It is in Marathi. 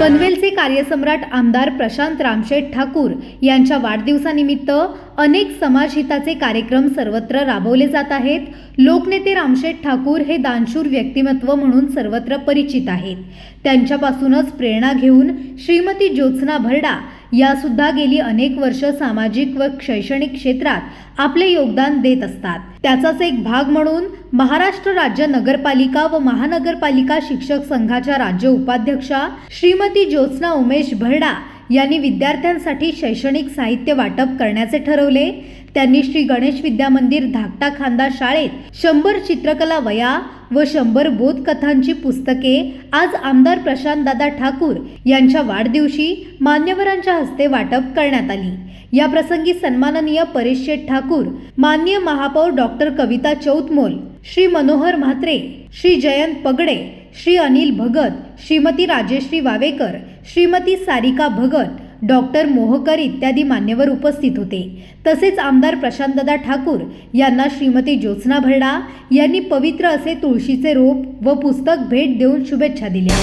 पनवेलचे कार्यसम्राट आमदार प्रशांत रामशेठ ठाकूर यांच्या वाढदिवसानिमित्त अनेक समाजहिताचे कार्यक्रम सर्वत्र राबवले जात आहेत. लोकनेते रामशेठ ठाकूर हे दानशूर व्यक्तिमत्व म्हणून सर्वत्र परिचित आहेत. त्यांच्यापासूनच प्रेरणा घेऊन श्रीमती ज्योत्स्ना भरडा यासुद्धा गेली अनेक वर्ष सामाजिक व शैक्षणिक क्षेत्रात आपले योगदान देत असतात. त्याचाच एक भाग म्हणून महाराष्ट्र राज्य नगरपालिका व महानगरपालिका शिक्षक संघाच्या राज्य उपाध्यक्षा श्रीमती ज्योत्स्ना उमेश भरडा यांनी विद्यार्थ्यांसाठी शैक्षणिक साहित्य वाटप करण्याचे ठरवले. त्यांनी श्री गणेश विद्या मंदिर धाकटा खांदा शाळेत शंभर चित्रकला वया व शंभर बोधकथांची पुस्तके आज आमदार प्रशांतदादा ठाकूर यांच्या वाढदिवशी मान्यवरांच्या हस्ते वाटप करण्यात आली. या प्रसंगी सन्माननीय परेश शेठ ठाकूर मान्य महापौर डॉक्टर कविता चौतमोल श्री मनोहर म्हात्रे श्री जयंत पगडे श्री अनिल भगत श्रीमती राजेश्री वावेकर श्रीमती सारिका भगत डॉक्टर मोहकर इत्यादी मान्यवर उपस्थित होते. तसेच आमदार प्रशांतदा ठाकूर यांना श्रीमती ज्योत्स्ना भरडा यांनी पवित्र असे तुळशीचे रोप व पुस्तक भेट देऊन शुभेच्छा दिल्या.